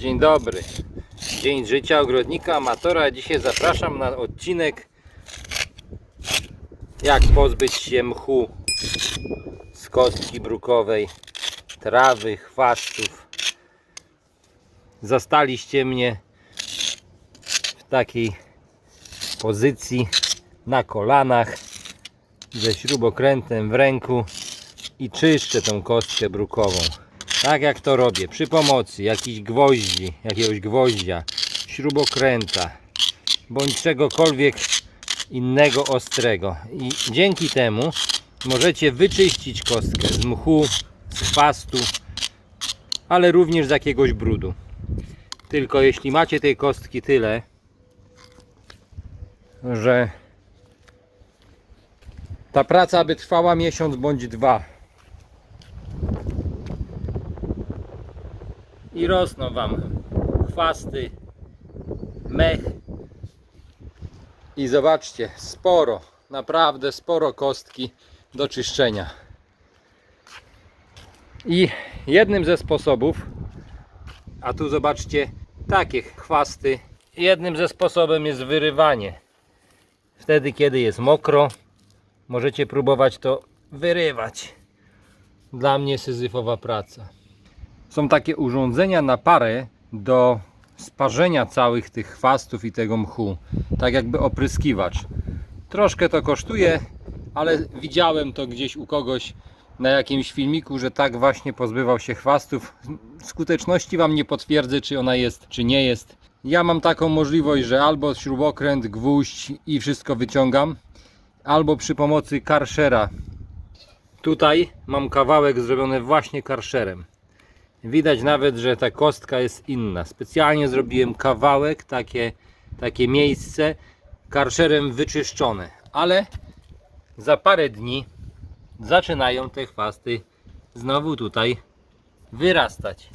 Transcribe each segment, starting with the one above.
Dzień dobry. Dzień życia ogrodnika amatora. Dzisiaj zapraszam na odcinek jak pozbyć się mchu z kostki brukowej, trawy, chwastów. Zastaliście mnie w takiej pozycji na kolanach ze śrubokrętem w ręku i czyszczę tą kostkę brukową. Tak jak to robię, przy pomocy jakichś gwoździ, jakiegoś gwoździa, śrubokręta, bądź czegokolwiek innego ostrego. I dzięki temu możecie wyczyścić kostkę z mchu, z chwastu, ale również z jakiegoś brudu. Tylko jeśli macie tej kostki tyle, że ta praca by trwała miesiąc bądź dwa. I rosną Wam chwasty, mech. I zobaczcie, sporo, naprawdę sporo kostki do czyszczenia. I jednym ze sposobów, a tu zobaczcie, takie chwasty, jednym ze sposobem jest wyrywanie. Wtedy, kiedy jest mokro, możecie próbować to wyrywać. Dla mnie syzyfowa praca. Są takie urządzenia na parę do sparzenia całych tych chwastów i tego mchu. Tak jakby opryskiwacz. Troszkę to kosztuje, ale widziałem to gdzieś u kogoś na jakimś filmiku, że tak właśnie pozbywał się chwastów. Skuteczności Wam nie potwierdzę, czy ona jest, czy nie jest. Ja mam taką możliwość, że albo śrubokręt, gwóźdź i wszystko wyciągam, albo przy pomocy karszera. Tutaj mam kawałek zrobiony właśnie karszerem. Widać nawet, że ta kostka jest inna. Specjalnie zrobiłem kawałek, takie, takie miejsce karszerem wyczyszczone. Ale za parę dni zaczynają te chwasty znowu tutaj wyrastać.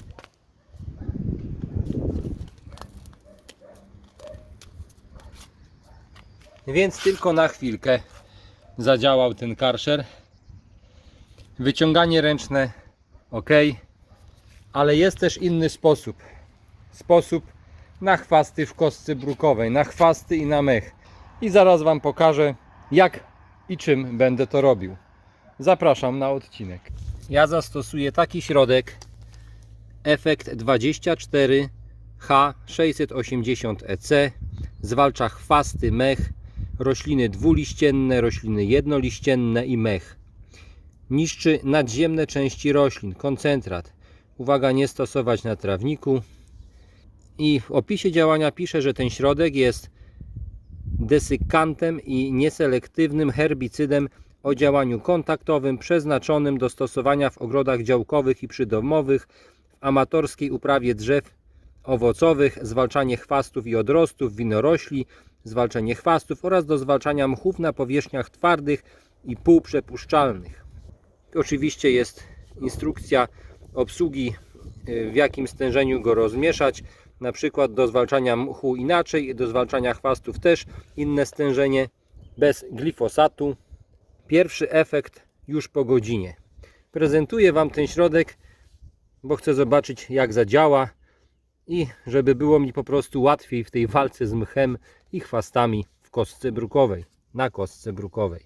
Więc tylko na chwilkę zadziałał ten karszer. Wyciąganie ręczne ok, ale jest też inny sposób. Sposób na chwasty w kostce brukowej, na chwasty i na mech. I zaraz Wam pokażę jak i czym będę to robił. Zapraszam na odcinek. Ja zastosuję taki środek Efekt 24 H680 EC zwalcza chwasty, mech, rośliny dwuliścienne, rośliny jednoliścienne i mech. Niszczy nadziemne części roślin, koncentrat. Uwaga, nie stosować na trawniku. I w opisie działania pisze, że ten środek jest desykantem i nieselektywnym herbicydem o działaniu kontaktowym przeznaczonym do stosowania w ogrodach działkowych i przydomowych, w amatorskiej uprawie drzew owocowych, zwalczanie chwastów i odrostów, winorośli, zwalczanie chwastów oraz do zwalczania mchów na powierzchniach twardych i półprzepuszczalnych. Oczywiście jest instrukcja obsługi, y, w jakim stężeniu go rozmieszać. Na przykład do zwalczania mchu inaczej, do zwalczania chwastów też inne stężenie bez glifosatu. Pierwszy efekt już po godzinie. Prezentuję Wam ten środek, bo chcę zobaczyć jak zadziała i żeby było mi po prostu łatwiej w tej walce z mchem i chwastami w kostce brukowej, na kostce brukowej.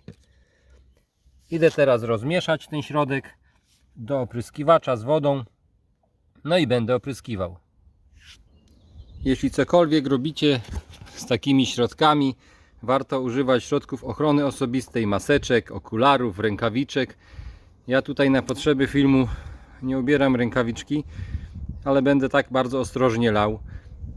Idę teraz rozmieszać ten środek do opryskiwacza z wodą. No i będę opryskiwał. Jeśli cokolwiek robicie z takimi środkami, warto używać środków ochrony osobistej, maseczek, okularów, rękawiczek. Ja tutaj na potrzeby filmu nie ubieram rękawiczki, ale będę tak bardzo ostrożnie lał.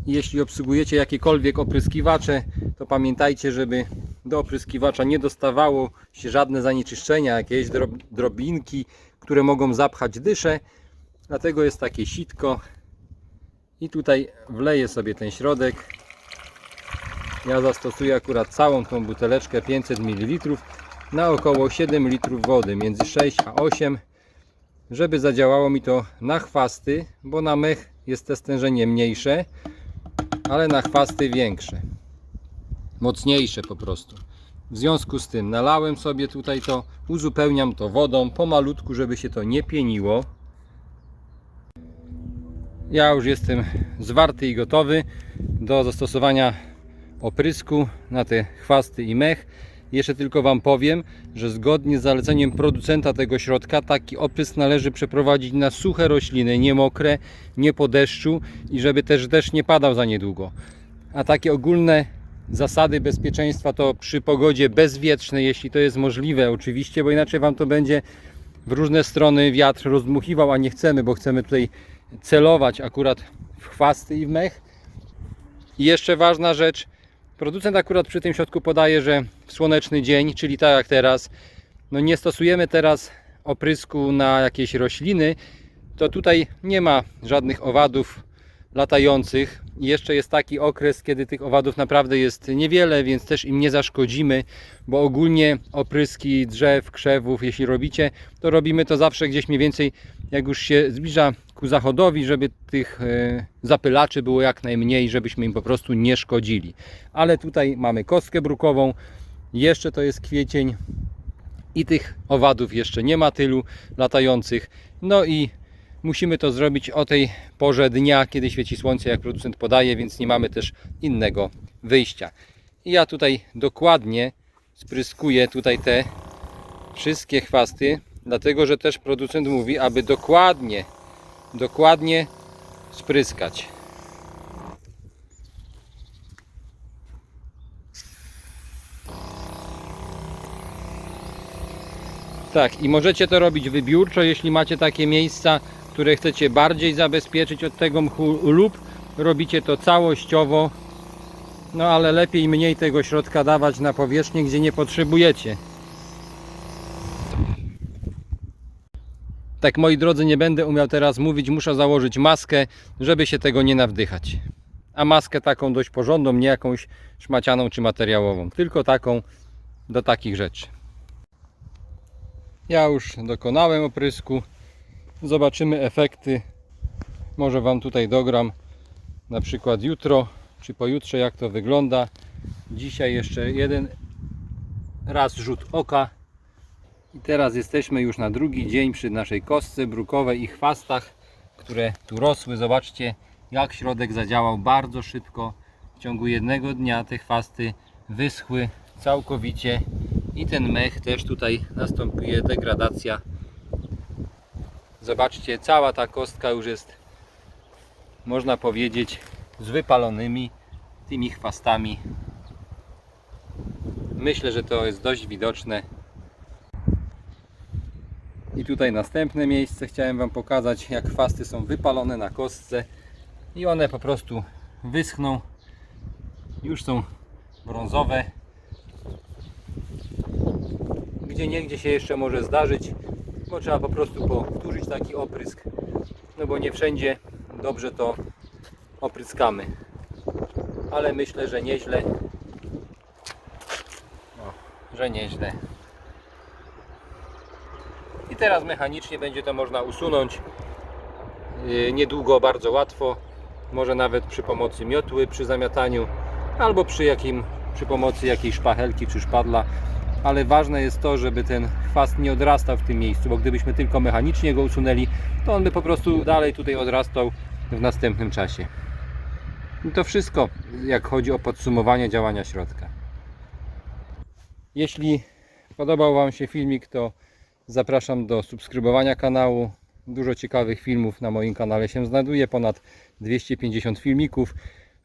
Jeśli obsługujecie jakiekolwiek opryskiwacze, to pamiętajcie, żeby do opryskiwacza nie dostawało się żadne zanieczyszczenia, jakieś drob- drobinki, które mogą zapchać dyszę. Dlatego jest takie sitko. I tutaj wleję sobie ten środek. Ja zastosuję akurat całą tą buteleczkę 500 ml na około 7 litrów wody, między 6 a 8 żeby zadziałało mi to na chwasty, bo na mech jest to stężenie mniejsze, ale na chwasty większe. Mocniejsze po prostu. W związku z tym nalałem sobie tutaj to, uzupełniam to wodą pomalutku, żeby się to nie pieniło. Ja już jestem zwarty i gotowy do zastosowania oprysku na te chwasty i mech. Jeszcze tylko Wam powiem, że zgodnie z zaleceniem producenta tego środka taki oprysk należy przeprowadzić na suche rośliny, nie mokre, nie po deszczu i żeby też deszcz nie padał za niedługo. A takie ogólne zasady bezpieczeństwa to przy pogodzie bezwietrznej, jeśli to jest możliwe oczywiście, bo inaczej Wam to będzie w różne strony wiatr rozdmuchiwał, a nie chcemy, bo chcemy tutaj celować akurat w chwasty i w mech. I jeszcze ważna rzecz, producent akurat przy tym środku podaje, że w słoneczny dzień, czyli tak jak teraz, no nie stosujemy teraz oprysku na jakieś rośliny, to tutaj nie ma żadnych owadów latających. Jeszcze jest taki okres, kiedy tych owadów naprawdę jest niewiele, więc też im nie zaszkodzimy, bo ogólnie opryski drzew, krzewów, jeśli robicie, to robimy to zawsze gdzieś mniej więcej, jak już się zbliża ku zachodowi, żeby tych e, zapylaczy było jak najmniej, żebyśmy im po prostu nie szkodzili. Ale tutaj mamy kostkę brukową, jeszcze to jest kwiecień i tych owadów jeszcze nie ma tylu latających. No i musimy to zrobić o tej porze dnia, kiedy świeci słońce, jak producent podaje, więc nie mamy też innego wyjścia. I ja tutaj dokładnie spryskuję tutaj te wszystkie chwasty, dlatego że też producent mówi, aby dokładnie, dokładnie spryskać. Tak, i możecie to robić wybiórczo, jeśli macie takie miejsca, które chcecie bardziej zabezpieczyć od tego mchu lub robicie to całościowo. No ale lepiej mniej tego środka dawać na powierzchnię, gdzie nie potrzebujecie. Tak moi drodzy, nie będę umiał teraz mówić, muszę założyć maskę, żeby się tego nie nawdychać. A maskę taką dość porządną, nie jakąś szmacianą czy materiałową, tylko taką do takich rzeczy. Ja już dokonałem oprysku. Zobaczymy efekty. Może Wam tutaj dogram na przykład jutro czy pojutrze jak to wygląda. Dzisiaj jeszcze jeden raz rzut oka. I teraz jesteśmy już na drugi dzień przy naszej kostce brukowej i chwastach, które tu rosły. Zobaczcie jak środek zadziałał bardzo szybko. W ciągu jednego dnia te chwasty wyschły całkowicie i ten mech też tutaj następuje degradacja. Zobaczcie, cała ta kostka już jest, można powiedzieć, z wypalonymi tymi chwastami. Myślę, że to jest dość widoczne. I tutaj następne miejsce chciałem Wam pokazać, jak chwasty są wypalone na kostce i one po prostu wyschną. Już są brązowe, gdzie niegdzie się jeszcze może zdarzyć, bo trzeba po prostu powtórzyć taki oprysk, no bo nie wszędzie dobrze to opryskamy. Ale myślę, że nieźle. O, że nieźle. I teraz mechanicznie będzie to można usunąć yy, niedługo, bardzo łatwo. Może nawet przy pomocy miotły, przy zamiataniu, albo przy jakim, przy pomocy jakiejś szpachelki czy szpadla ale ważne jest to, żeby ten chwast nie odrastał w tym miejscu, bo gdybyśmy tylko mechanicznie go usunęli, to on by po prostu dalej tutaj odrastał w następnym czasie. I to wszystko, jak chodzi o podsumowanie działania środka. Jeśli podobał Wam się filmik, to zapraszam do subskrybowania kanału. Dużo ciekawych filmów na moim kanale się znajduje, ponad 250 filmików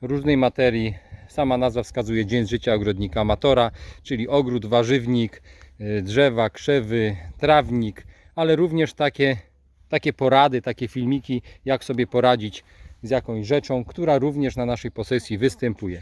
różnej materii. Sama nazwa wskazuje dzień życia ogrodnika amatora, czyli ogród, warzywnik, y, drzewa, krzewy, trawnik, ale również takie, takie porady, takie filmiki, jak sobie poradzić z jakąś rzeczą, która również na naszej posesji występuje.